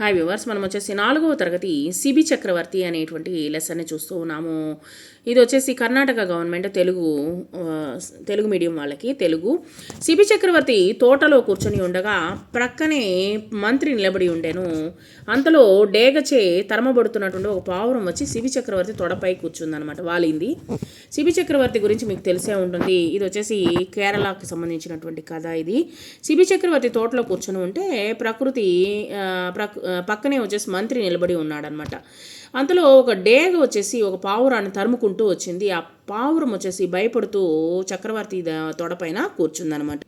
Hi viewers మనం వచ్చేసి నాలుగవ తరగతి సిబి చక్రవర్తి అనేటువంటి లెసన్ని చూస్తూ ఉన్నాము. ఇది వచ్చేసి కర్ణాటక గవర్నమెంట్ తెలుగు తెలుగు మీడియం వాళ్ళకి తెలుగు. సిబి చక్రవర్తి తోటలో కూర్చొని ఉండగా ప్రక్కనే మంత్రి నిలబడి ఉండేను. అంతలో డేగచే తరమబడుతున్నటువంటి ఒక పావురం వచ్చి సిబి చక్రవర్తి తొడపై కూర్చుందనమాట వాలింది. సిబి చక్రవర్తి గురించి మీకు తెలిసే ఉంటుంది. ఇది వచ్చేసి కేరళకి సంబంధించినటువంటి కథ ఇది. సిబి చక్రవర్తి తోటలో కూర్చొని ఉంటే ప్రకృతి ఆ, పక్కనే వచ్చేసి మంత్రి నిలబడి ఉన్నాడనమాట అంతలో ఒక డేగ వచ్చేసి ఒక పావురాన్ని తరుముకుంటూ వచ్చింది. ఆ పావురం వచ్చేసి భయపడుతూ చక్రవర్తి తొడపైన కూర్చుందనమాట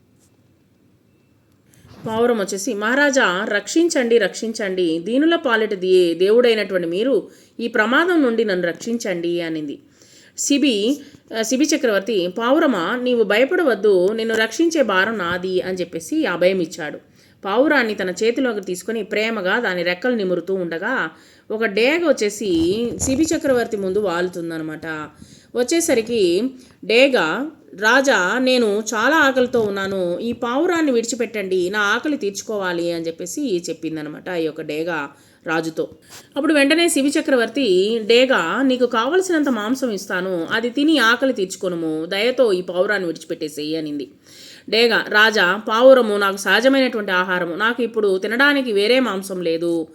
పావురం వచ్చేసి మహారాజా రక్షించండి రక్షించండి. దీనుల పాలిట దే దేవుడైనటువంటి మీరు ఈ ప్రమాదం నుండి నన్ను రక్షించండి అనింది. సిబి సిబి చక్రవర్తి పావురమా నీవు భయపడవద్దు. నిన్ను రక్షించే భారం నాది అని చెప్పేసి అభయం ఇచ్చాడు. పావురాన్ని తన చేతిలోకి తీసుకొని ప్రేమగా దాని రెక్కలు నిమురుతూ ఉండగా ఒక డేగ వచ్చేసి శిబి చక్రవర్తి ముందు వాలుతుందనమాట వచ్చేసరికి డేగ రాజా నేను చాలా ఆకలితో ఉన్నాను. ఈ పావురాన్ని విడిచిపెట్టండి. నా ఆకలి తీర్చుకోవాలి అని చెప్పేసి చెప్పిందనమాట ఈ యొక్క డేగ రాజుతో. అప్పుడు వెంటనే శివి చక్రవర్తి డేగా నీకు కావలసినంత మాంసం ఇస్తాను. అది తిని ఆకలి తీర్చుకొనుము. దయతో ఈ పావురాన్ని విడిచిపెట్టేసేయి అనింది. డేగా రాజా పావురము నాకు సహజమైనటువంటి ఆహారము. నాకు ఇప్పుడు తినడానికి వేరే మాంసం లేదు.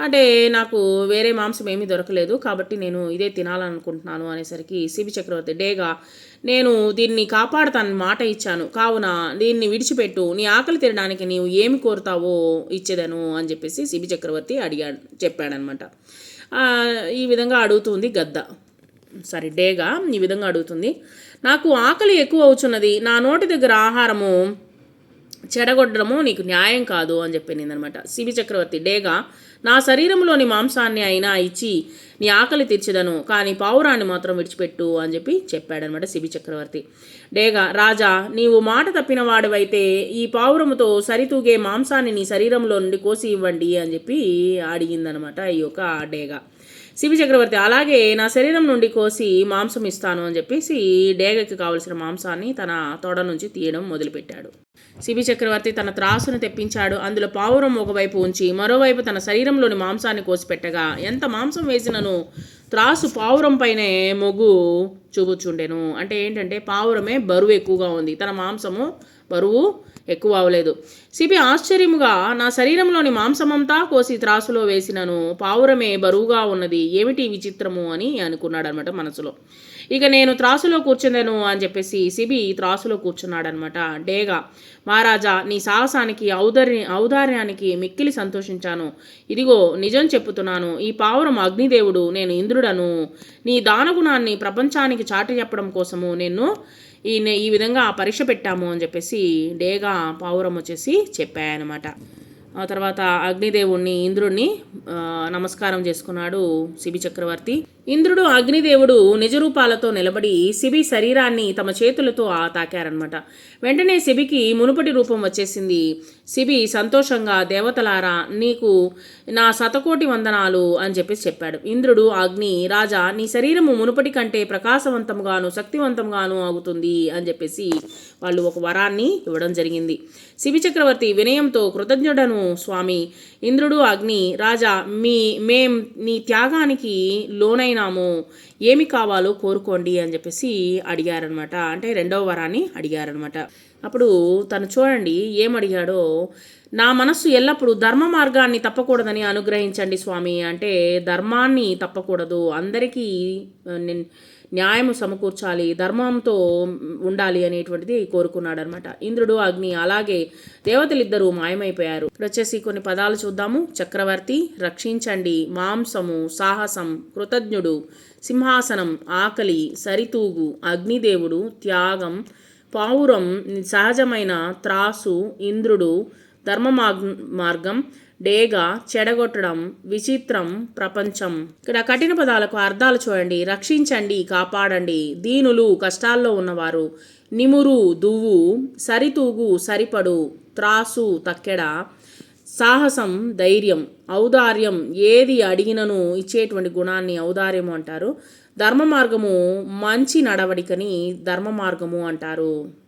అంటే నాకు వేరే మాంసం ఏమీ దొరకలేదు. కాబట్టి నేను ఇదే తినాలనుకుంటున్నాను అనేసరికి శివి చక్రవర్తి డేగా నేను దీన్ని కాపాడుతానని మాట ఇచ్చాను. కావున దీన్ని విడిచిపెట్టు. నీ ఆకలి తినడానికి నీవు ఏమి కోరుతావో ఇచ్చేదను అని చెప్పేసి శిబి చక్రవర్తి అడిగాడు చెప్పాడనమాట. ఈ విధంగా అడుగుతుంది గద్ద. సారీ డేగా ఈ విధంగా అడుగుతుంది. నాకు ఆకలి ఎక్కువ అవుతున్నది నా నోటి దగ్గర ఆహారము చెడగొట్టడము నీకు న్యాయం కాదు అని చెప్పింది అనమాట శివి చక్రవర్తి డేగా నా శరీరంలోని మాంసాన్ని అయినా ఇచ్చి నీ ఆకలి తీర్చదను కానీ పావురాన్ని మాత్రం విడిచిపెట్టు అని చెప్పి చెప్పాడనమాట శిబి చక్రవర్తి. డేగా రాజా నీవు మాట తప్పిన వాడివైతే ఈ పావురముతో సరితూగే మాంసాన్ని నీ శరీరంలో నుండి కోసి ఇవ్వండి అని చెప్పి అడిగిందనమాట ఈ యొక్క డేగా శివి చక్రవర్తి అలాగే నా శరీరం నుండి కోసి మాంసం ఇస్తాను అని చెప్పేసి డేగకి కావలసిన మాంసాన్ని తన తోడ నుంచి తీయడం మొదలుపెట్టాడు. శిబి చక్రవర్తి తన త్రాసును తెప్పించాడు. అందులో పావురం ఒకవైపు ఉంచి మరోవైపు తన శరీరంలోని మాంసాన్ని కోసిపెట్టగా ఎంత మాంసం వేసినను? త్రాసు పావురం పైనే మొగ్గు చూపుచుండెను. అంటే ఏంటంటే పావురమే బరువు ఎక్కువగా ఉంది. తన మాంసము బరువు ఎక్కువ అవ్వలేదు. సిపి ఆశ్చర్యముగా నా శరీరంలోని మాంసమంతా కోసి త్రాసులో వేసినను. పావురమే బరువుగా ఉన్నది. ఏమిటి విచిత్రము అని అనుకున్నాడు అనమాట మనసులో. ఇక నేను త్రాసులో కూర్చుందను అని చెప్పేసి సిబి త్రాసులో కూర్చున్నాడనమాట. డేగా మహారాజా నీ సాహసానికి ఔదర్య ఔదార్యానికి మిక్కిలి సంతోషించాను. ఇదిగో నిజం చెప్పుతున్నాను. ఈ పావురం అగ్నిదేవుడు నేను ఇంద్రుడను. నీ దానగుణాన్ని ప్రపంచానికి చాటి చెప్పడం కోసము నేను ఈ ఈ విధంగా పరీక్ష పెట్టాము అని చెప్పేసి డేగా పావురం వచ్చేసి చెప్పాయనమాట. ఆ తర్వాత అగ్నిదేవుణ్ణి ఇంద్రుణ్ణి నమస్కారం చేసుకున్నాడు శిబి చక్రవర్తి. ఇంద్రుడు అగ్నిదేవుడు నిజరూపాలతో నిలబడి శిబి శరీరాన్ని తమ చేతులతో ఆ తాకారనమాట వెంటనే శిబికి మునుపటి రూపం వచ్చేసింది. శిబి సంతోషంగా దేవతలారా నీకు నా శతకోటి వందనాలు అని చెప్పేసి చెప్పాడు. ఇంద్రుడు అగ్ని రాజా నీ శరీరము మునుపటి కంటే ప్రకాశవంతంగాను శక్తివంతంగాను అవుతుంది అని చెప్పేసి వాళ్ళు ఒక వరాన్ని ఇవ్వడం జరిగింది. శిబి చక్రవర్తి వినయంతో కృతజ్ఞుడను స్వామి. ఇంద్రుడు అగ్ని రాజా మీ మేం నీ త్యాగానికి లోనైనాము. ఏమి కావాలో కోరుకోండి అని చెప్పేసి అడిగారనమాట అంటే రెండవ వరాన్ని అడిగారనమాట అప్పుడు తను చూడండి ఏమడిగాడో నా మనస్సు ఎల్లప్పుడూ ధర్మ మార్గాన్ని తప్పకూడదని అనుగ్రహించండి స్వామి. అంటే ధర్మాన్ని తప్పకూడదు. అందరికీ న్యాయము సమకూర్చాలి ధర్మంతో ఉండాలి అనేటువంటిది కోరుకున్నాడు అనమాట ఇంద్రుడు అగ్ని అలాగే దేవతలిద్దరూ మాయమైపోయారు. ఇప్పుడు వచ్చేసి కొన్ని పదాలు చూద్దాము. చక్రవర్తి రక్షించండి మాంసము సాహసం కృతజ్ఞుడు సింహాసనం ఆకలి సరితూగు అగ్నిదేవుడు త్యాగం పావురం సహజమైన త్రాసు ఇంద్రుడు ధర్మ మార్గం డేగా చెడగొట్టడం విచిత్రం ప్రపంచం. ఇక్కడ కఠిన పదాలకు అర్థాలు చూడండి. రక్షించండి కాపాడండి. దీనులు కష్టాల్లో ఉన్నవారు. నిమురు దువ్వు సరితూగు సరిపడు. త్రాసు తక్కెడ. సాహసం ధైర్యం. ఔదార్యం. ఏది అడిగినను ఇచ్చేటువంటి గుణాన్ని ఔదార్యము అంటారు. ధర్మ మార్గము మంచి నడవడికని ధర్మ మార్గము అంటారు.